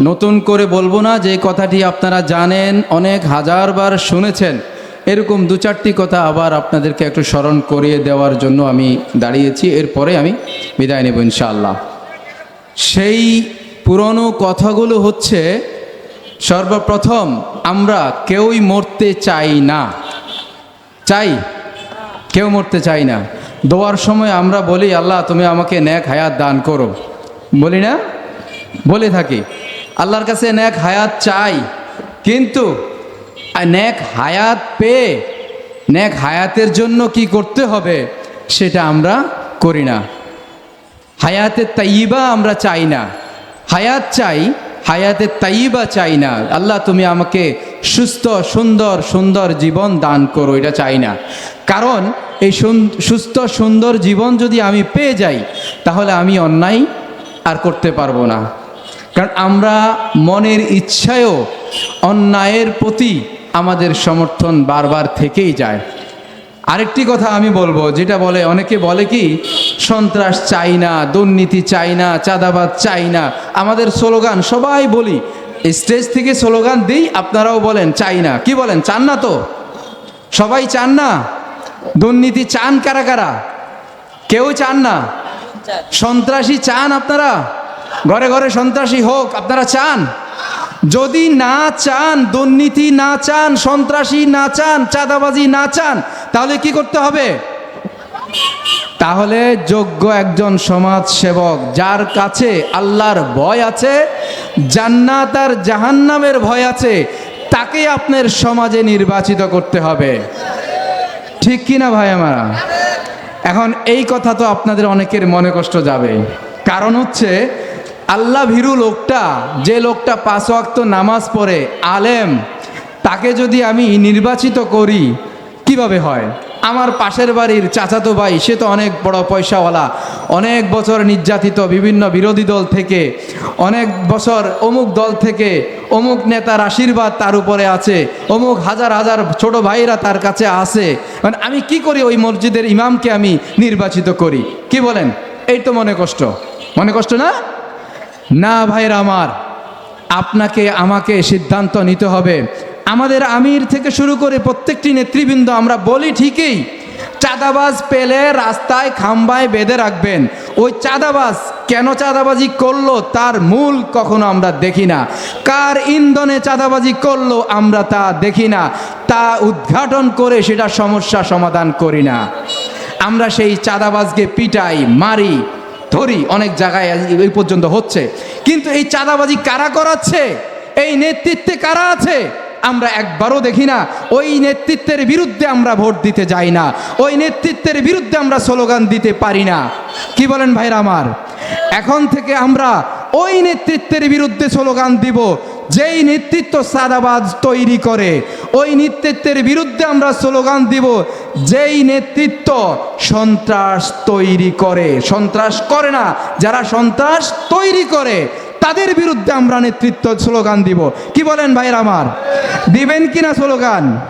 নতুন করে বলব না যে কথাটি আপনারা জানেন, অনেক হাজারবার শুনেছেন। এরকম দু চারটি কথা আবার আপনাদেরকে একটু স্মরণ করিয়ে দেওয়ার জন্য আমি দাঁড়িয়েছি। এরপরে আমি বিদায় নেব ইনশাআল্লাহ। সেই পুরনো কথাগুলো হচ্ছে, সর্বপ্রথম, আমরা কেউই মরতে চাই না। চাই? কেউ মরতে চাই না। দোয়ার সময় আমরা বলি, আল্লাহ, তুমি আমাকে ন্যাক হায়াত দান করো। বলি না? বলে থাকি। আল্লাহর কাছে ন্যাক হায়াত চাই। কিন্তু ন্যাক হায়াত পেয়ে ন্যাক হায়াতের জন্য কি করতে হবে সেটা আমরা করি না। হায়াতের তাইবা আমরা চাই না। হায়াত চাই হায়াতের তাইবা চাই না। আল্লাহ, তুমি আমাকে সুস্থ, সুন্দর সুন্দর জীবন দান করো, এটা চাই না। কারণ, এই সুস্থ, সুন্দর জীবন যদি আমি পেয়ে যাই, তাহলে আমি অন্যায় আর করতে পারব না। কারণ আমরা মনের ইচ্ছায়ও অন্যায়ের প্রতি আমাদের সমর্থন বারবার থেকেই যায়। আরেকটি কথা আমি বলব, যেটা বলে, অনেকে বলে কি, সন্ত্রাস চাই না, দুর্নীতি চাই না, চাঁদাবাদ চাই না। আমাদের স্লোগান সবাই বলি, স্টেজ থেকে স্লোগান দিই, আপনারাও বলেন, চাই না। কি বলেন, চান না তো? সবাই চান না? দুর্নীতি চান কারা কারা? কেউ চান না? সন্ত্রাসী চান আপনারা? ঘরে ঘরে সন্ত্রাসী হোক, আপনারা চান? যদি না চান, দুর্নীতি না চান, সন্ত্রাসী না চান, চাঁদাবাজি না চান, তাহলে কি করতে হবে? তাহলে যোগ্য একজন সমাজ সেবক যার কাছে আল্লাহর ভয় আছে, জান্নাত আর জাহান্নামের ভয় আছে, তাকে আপনার সমাজে নির্বাচিত করতে হবে। ঠিক কি না ভাই আমার? এখন এই কথা তো আপনাদের অনেকের মনে কষ্ট যাবে। কারণ হচ্ছে আল্লাহ ভীরু লোকটা, যে লোকটা পাঁচ ওয়াক্ত নামাজ পড়ে, আলেম, তাকে যদি আমি নির্বাচিত করি, কীভাবে হয়? আমার পাশের বাড়ির চাচাতো ভাই, সে তো অনেক বড় পয়সাওয়ালা, অনেক বছর নির্যাতিত বিভিন্ন বিরোধী দল থেকে, অনেক বছর অমুক দল থেকে, অমুক নেতার আশীর্বাদ তার উপরে আছে, অমুক হাজার হাজার ছোট ভাইরা তার কাছে আছে। মানে আমি কি করি ওই মসজিদের ইমামকে আমি নির্বাচিত করি? কি বলেন? এই তো মনে কষ্ট। মনে কষ্ট না? না ভাইরা আমার, আপনাকে, আমাকে সিদ্ধান্ত নিতে হবে। আমাদের আমির থেকে শুরু করে প্রত্যেকটি নেতৃবৃন্দ আমরা বলি ঠিকই, চাঁদাবাজ পেলে রাস্তায় খাম্বায় বেঁধে রাখবেন। ওই চাঁদাবাজ কেন চাঁদাবাজি করল তার মূল কখনো আমরা দেখি না। কার ইন্ধনে চাঁদাবাজি করল আমরা তা দেখি না। তা উদ্ঘাটন করে সেটা সমস্যা সমাধান করি না। আমরা সেই চাঁদাবাজকে পিটাই, মারি ধরি, অনেক জায়গায় এই পর্যন্ত হচ্ছে। কিন্তু এই চাঁদাবাজি কারা করাচ্ছে? এই নেতৃত্বে কারা আছে? আমরা একবারও দেখি না। ওই নেতৃত্বের বিরুদ্ধে আমরা ভোট দিতে যাই না। ওই নেতৃত্বের বিরুদ্ধে আমরা স্লোগান দিতে পারি না। কি বলেন ভাইরা আমার? এখন থেকে আমরা ওই নেতৃত্বের বিরুদ্ধে স্লোগান দিব, যেই নেতৃত্ব সাদাবাজ তৈরি করে। ওই নেতৃত্বের বিরুদ্ধে আমরা স্লোগান দিব যেই নেতৃত্ব সন্ত্রাস তৈরি করে, সন্ত্রাস করে না, যারা সন্ত্রাস তৈরি করে, তাদের বিরুদ্ধে আমরা নেতৃত্ব স্লোগান দিব। কি বলেন ভাইরা আমার? দিবেন কি না স্লোগান?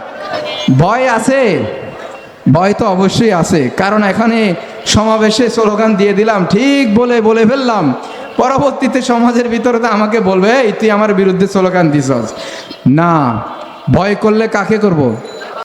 ভয় আছে? ভয় তো অবশ্যই আছে। কারণ এখানে সমাবেশে স্লোগান দিয়ে দিলাম, ঠিক বলে বলে ফেললাম। পরবর্তীতে সমাজের ভিতরে তো আমাকে বলবে, এই, তুই আমার বিরুদ্ধে স্লোগান দিছস। না, ভয় করলে কাকে করব?